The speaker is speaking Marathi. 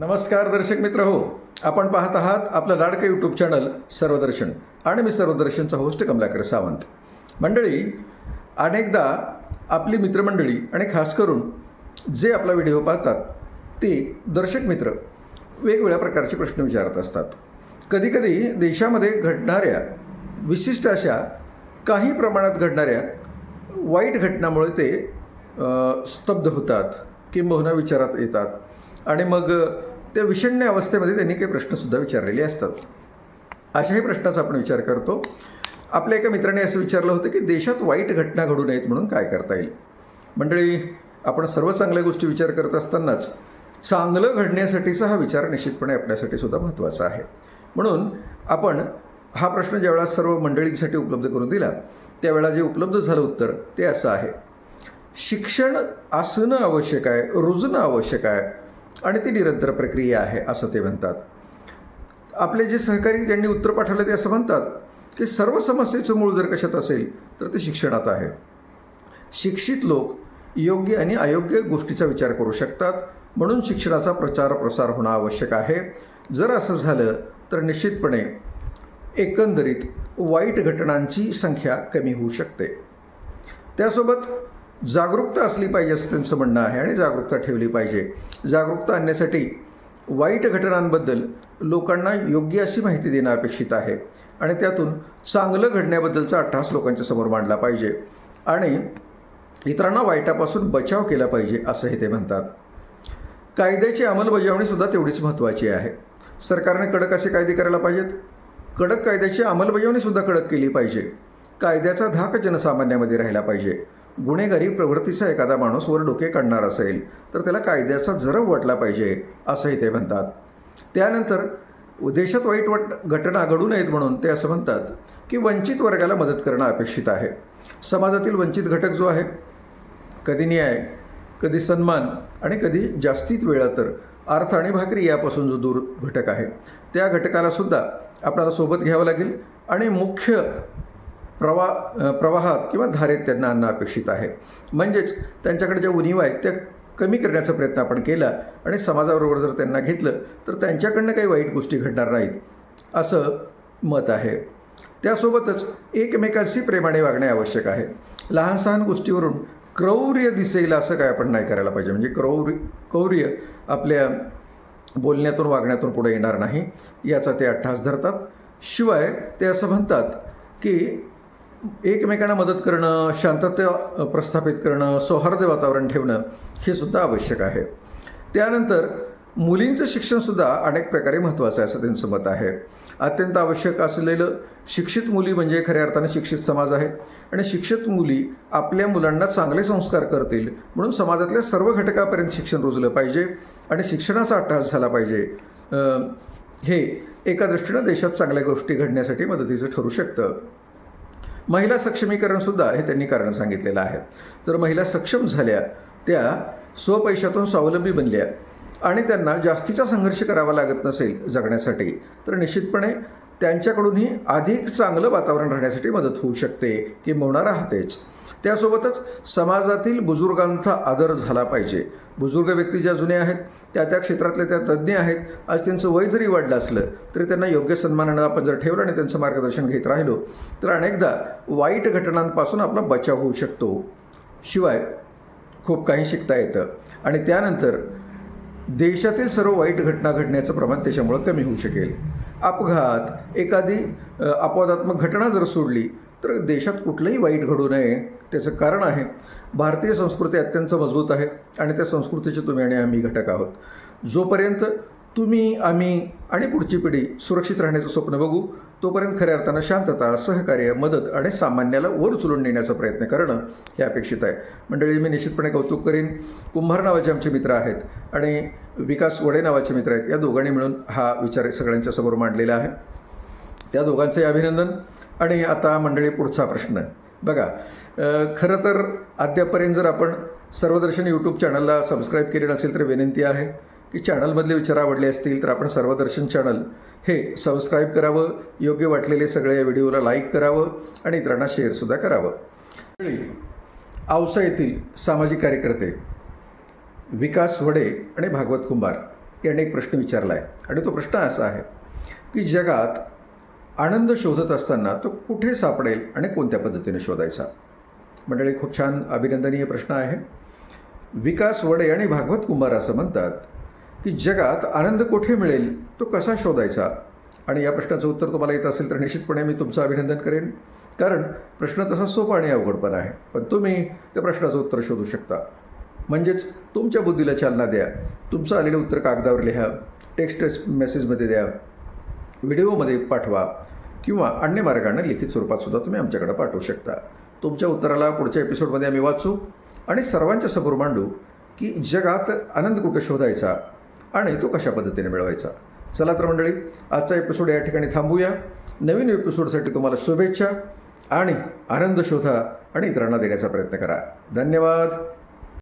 नमस्कार दर्शक मित्र हो आपण पाहत आहात आपलं लाडकं यूट्यूब चॅनल सर्वदर्शन. आणि मी सर्वदर्शनचा होस्ट कमलाकर सावंत. मंडळी अनेकदा आपली मित्रमंडळी आणि खास करून जे आपला व्हिडिओ पाहतात ते दर्शक मित्र वेगवेगळ्या प्रकारचे प्रश्न विचारत असतात. कधीकधी देशामध्ये घडणाऱ्या विशिष्ट अशा काही प्रमाणात घडणाऱ्या वाईट घटनामुळे ते स्तब्ध होतात किंबहुना विचारात येतात. आणि मग त्या विषण्य अवस्थेमध्ये त्यांनी काही प्रश्नसुद्धा विचारलेले असतात. अशाही प्रश्नाचा आपण विचार करतो. आपल्या एका मित्राने असं विचारलं होतं की देशात वाईट घटना घडू नयेत म्हणून काय करता येईल? मंडळी आपण सर्व चांगल्या गोष्टी विचार करत असतानाच चांगलं घडण्यासाठीचा हा विचार निश्चितपणे आपल्यासाठी सुद्धा महत्त्वाचा आहे. म्हणून आपण हा प्रश्न ज्यावेळा सर्व मंडळींसाठी उपलब्ध करून दिला त्यावेळा जे उपलब्ध झालं उत्तर ते असं आहे. शिक्षण असणं आवश्यक आहे रुजणं आवश्यक आहे. आणि ती निरंतर प्रक्रिया आहे असं ते म्हणतात. आपले जे सहकारी ज्यांनी उत्तर पाठवलं ते असं म्हणतात की सर्व समस्येचं मूळ जर कशात असेल तर ते शिक्षणात आहे. शिक्षित लोक योग्य आणि अयोग्य गोष्टीचा विचार करू शकतात म्हणून शिक्षणाचा प्रचार प्रसार होणं आवश्यक आहे. जर असं झालं तर निश्चितपणे एकंदरीत वाईट घटनांची संख्या कमी होऊ शकते. त्यासोबत जागरूकता असली पाहिजे असं त्यांचं म्हणणं आहे आणि जागरूकता ठेवली पाहिजे. जागरूकता आणण्यासाठी वाईट घटनांबद्दल लोकांना योग्य अशी माहिती देणं अपेक्षित आहे आणि त्यातून चांगलं घडण्याबद्दलचा अट्टहास लोकांच्या समोर मांडला पाहिजे आणि इतरांना वाईटापासून बचाव केला पाहिजे असंही ते म्हणतात. कायद्याची अंमलबजावणीसुद्धा तेवढीच महत्त्वाची आहे. सरकारने कडक असे कायदे करायला पाहिजेत. कडक कायद्याची अंमलबजावणीसुद्धा कडक केली पाहिजे. कायद्याचा धाक जनसामान्यामध्ये राहिला पाहिजे. गुन्हेगारी प्रवृत्तीचा एखादा माणूस वर डोके काढणार असेल तर त्याला कायद्याचा जरब वाटला पाहिजे असंही ते म्हणतात. त्यानंतर देशात वाईट वाट घटना घडू नयेत म्हणून ते असं म्हणतात की वंचित वर्गाला मदत करणं अपेक्षित आहे. समाजातील वंचित घटक जो आहे कधी न्याय कधी सन्मान आणि कधी जास्तीत वेळा तर अर्थ आणि भाकरी यापासून जो दूर घटक आहे त्या घटकाला सुद्धा आपल्याला सोबत घ्यावं लागेल आणि मुख्य प्रवा प्रवाहात किंवा धारेत त्यांना आणणं अपेक्षित आहे. म्हणजेच त्यांच्याकडे ज्या उणीवा आहेत त्या कमी करण्याचा प्रयत्न आपण केला आणि समाजाबरोबर जर त्यांना घेतलं तर त्यांच्याकडनं काही वाईट गोष्टी घडणार नाहीत असं मत आहे. त्यासोबतच एकमेकांशी प्रेमाने वागणे आवश्यक आहे. लहान सहान गोष्टीवरून क्रौर्य दिसेल असं काय आपण नाही करायला पाहिजे. म्हणजे क्रौर्य कौर्य आपल्या बोलण्यातून वागण्यातून पुढे येणार नाही याचा ते अट्ठास धरतात. शिवाय ते असं म्हणतात की एकमेकांना मदत करणं शांतता प्रस्थापित करणं सौहार्द वातावरण ठेवणं हे सुद्धा आवश्यक आहे. त्यानंतर मुलींचं शिक्षणसुद्धा अनेक प्रकारे महत्त्वाचं आहे असं त्यांचं मत आहे. अत्यंत आवश्यक असलेलं शिक्षित मुली म्हणजे खऱ्या अर्थाने शिक्षित समाज आहे. आणि शिक्षित मुली आपल्या मुलांना चांगले संस्कार करतील म्हणून समाजातल्या सर्व घटकापर्यंत शिक्षण रुजलं पाहिजे आणि शिक्षणाचा अट्टहास झाला पाहिजे. हे एका दृष्टीनं देशात चांगल्या गोष्टी घडण्यासाठी मदतीचं ठरू शकतं. महिला सक्षमीकरणसुद्धा हे त्यांनी कारण सांगितलेलं आहे. तर महिला सक्षम झाल्या त्या स्वपैशातून स्वावलंबी बनल्या आणि त्यांना जास्तीचा संघर्ष करावा लागत नसेल जगण्यासाठी तर निश्चितपणे त्यांच्याकडूनही अधिक चांगलं वातावरण राहण्यासाठी मदत होऊ शकते किंबहुना राहतेच त्यासोबतच समाजातील बुजुर्गांचा आदर झाला पाहिजे. बुजुर्ग व्यक्ती ज्या जुन्या आहेत त्या त्या क्षेत्रातले त्या तज्ज्ञ आहेत आज त्यांचं वय जरी वाढलं असलं तरी त्यांना योग्य सन्मानानं आपण जर ठेवलं आणि त्यांचं मार्गदर्शन घेत राहिलो तर अनेकदा वाईट घटनांपासून आपला बचाव होऊ शकतो. शिवाय खूप काही शिकता येतं. आणि त्यानंतर देशातील सर्व वाईट घटना घडण्याचं प्रमाण त्याच्यामुळं कमी होऊ शकेल. अपघात एखादी अपवादात्मक घटना जर सोडली तर देशात कुठलंही वाईट घडू नये त्याचं कारण आहे भारतीय संस्कृती अत्यंत मजबूत आहे आणि त्या संस्कृतीचे तुम्ही आणि आम्ही घटक आहोत. जोपर्यंत तुम्ही आम्ही आणि पुढची पिढी सुरक्षित राहण्याचं स्वप्न बघू तोपर्यंत खऱ्या अर्थानं शांतता सहकार्य मदत आणि सामान्याला वर उचलून नेण्याचा प्रयत्न करणं हे अपेक्षित आहे. मंडळी मी निश्चितपणे कौतुक करीन. कुंभार नावाचे आमचे मित्र आहेत आणि विकास वडे नावाचे मित्र आहेत. या दोघांनी मिळून हा विचार सगळ्यांच्या समोर मांडलेला आहे. त्या दोघांचंही अभिनंदन. आणि आता मंडळी पुढचा प्रश्न. बघा खरं तर अद्यापर्यंत जर आपण सर्वदर्शन यूट्यूब चॅनलला सबस्क्राईब केले नसेल तर विनंती आहे की चॅनलमधले विचार आवडले असतील तर आपण सर्वदर्शन चॅनल हे सबस्क्राईब करावं योग्य वाटलेले सगळे या व्हिडिओला लाईक करावं आणि इतरांना शेअरसुद्धा करावं. औसा येथील सामाजिक कार्यकर्ते विकास वडे आणि भागवत कुंभार यांनी एक प्रश्न विचारला आहे आणि तो प्रश्न असा आहे की जगात आनंद शोधत असताना तो कुठे सापडेल आणि कोणत्या पद्धतीने शोधायचा? मंडळी खूप छान अभिनंदनीय प्रश्न आहे. विकास वडे आणि भागवत कुमार असं म्हणतात की जगात आनंद कुठे मिळेल तो कसा शोधायचा? आणि या प्रश्नाचं उत्तर तुम्हाला येत असेल तर निश्चितपणे मी तुमचं अभिनंदन करेन. कारण प्रश्न तसा सोपा आणि अवघड पण आहे. पण तुम्ही त्या प्रश्नाचं उत्तर शोधू शकता. म्हणजेच तुमच्या बुद्धीला चालना द्या. तुमचं आलेलं उत्तर कागदावर लिहा. टेक्स्ट मेसेजमध्ये द्या. व्हिडिओमध्ये पाठवा किंवा अन्य मार्गाने लिखित स्वरूपात सुद्धा तुम्ही आमच्याकडे पाठवू शकता. तुमच्या उत्तराला पुढच्या एपिसोडमध्ये आम्ही वाचू आणि सर्वांच्या समोर मांडू की जगात आनंद कुठे शोधायचा आणि तो कशा पद्धतीने मिळवायचा. चला तर मंडळी आजचा एपिसोड या ठिकाणी थांबूया. नवीन एपिसोडसाठी तुम्हाला शुभेच्छा आणि आनंद शोधा आणि इतरांना देण्याचा प्रयत्न करा. धन्यवाद.